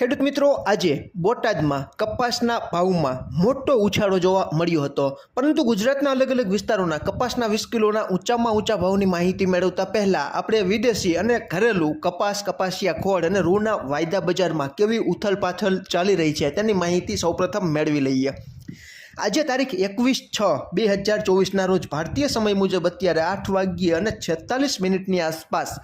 ખેડૂત મિત્રો, આજે બોટાદમાં કપાસના ભાવમાં મોટો ઉછાળો જોવા મળ્યો હતો. પરંતુ ગુજરાતના અલગ અલગ વિસ્તારોના કપાસના વીસ કિલોના ઊંચામાં ઊંચા ભાવની માહિતી મેળવતા પહેલાં આપણે વિદેશી અને ઘરેલું કપાસ, કપાસિયા, ખોળ અને રૂના વાયદા બજારમાં કેવી ઉથલપાથલ ચાલી રહી છે તેની માહિતી સૌપ્રથમ મેળવી લઈએ. આજે તારીખ એકવીસ છ બે હજાર ચોવીસના રોજ ભારતીય સમય મુજબ અત્યારે આઠ વાગ્યે અને છેતાલીસ મિનિટની આસપાસ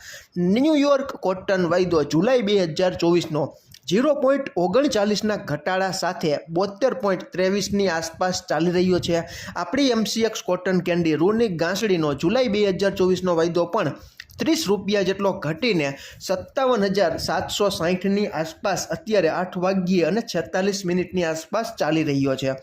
ન્યૂયોર્ક કોટન વાયદો જુલાઈ બે હજાર ચોવીસનો ઝીરો પોઈન્ટ ઓગણચાલીસના ઘટાડા સાથે બોતેર પોઈન્ટ ત્રેવીસની આસપાસ ચાલી રહ્યો છે. આપણી એમસીએક્સ કોટન કેન્ડી રૂની ગાંસડીનો જુલાઈ બે હજાર ચોવીસનો વાયદો પણ ત્રીસ રૂપિયા જેટલો ઘટીને સત્તાવન હજાર સાતસો સાહીઠની આસપાસ અત્યારે આઠ વાગ્યે અને છેતાલીસ મિનિટની આસપાસ ચાલી રહ્યો છે.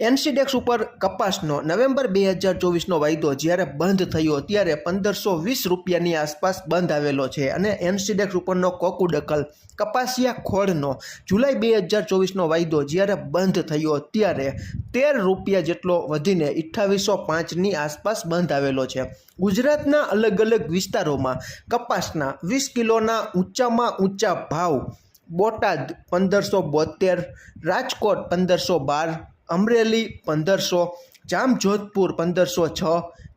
એનસીડેક્સ ઉપર કપાસનો નવેમ્બર બે હજાર ચોવીસનો વાયદો જ્યારે બંધ થયો ત્યારે પંદરસો વીસ રૂપિયાની આસપાસ બંધ આવેલો છે અને એનસીડેક્સ ઉપરનો કોકુડકલ કપાસિયા ખોળનો જુલાઈ બે હજાર ચોવીસનો વાયદો જ્યારે બંધ થયો ત્યારે તેર રૂપિયા જેટલો વધીને અઠ્ઠાવીસો પાંચની આસપાસ બંધ આવેલો છે. ગુજરાતના અલગ અલગ વિસ્તારોમાં કપાસના વીસ કિલોના ઊંચામાં ઊંચા ભાવ બોટાદ પંદરસો બોતેર રાજકોટ પંદરસો બાર અમરેલી પંદરસો, જામજોધપુર પંદરસો છ,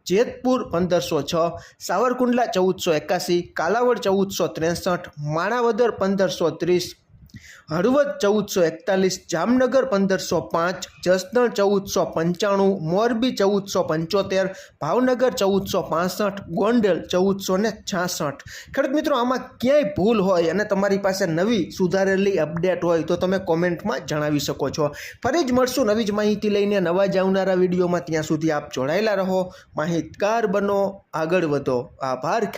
જેતપુર પંદરસો છ, સાવરકુંડલા ચૌદસો એકાસી, કાલાવડ ચૌદસો ત્રેસઠ, માણાવદર પંદરસો ત્રીસ હળવદ ચૌદસો એકતાલીસ, જામનગર પંદરસો પાંચ, જસદણ ચૌદસો પંચાણું, મોરબી ચૌદસો પંચોતેર, ભાવનગર ચૌદસો પાસઠ, ગોંડલ ચૌદસો ને છાસઠ. ખેડૂત મિત્રો, આમાં ક્યાંય ભૂલ હોય અને તમારી પાસે નવી સુધારેલી અપડેટ હોય તો તમે કોમેન્ટમાં જણાવી શકો છો. ફરી જ મળશું નવી જ માહિતી લઈને નવા જ આવનારા વિડીયોમાં. ત્યાં સુધી આપ જોડાયેલા રહો. માહિતગાર બનો, આગળ વધો. આભાર ખેડૂત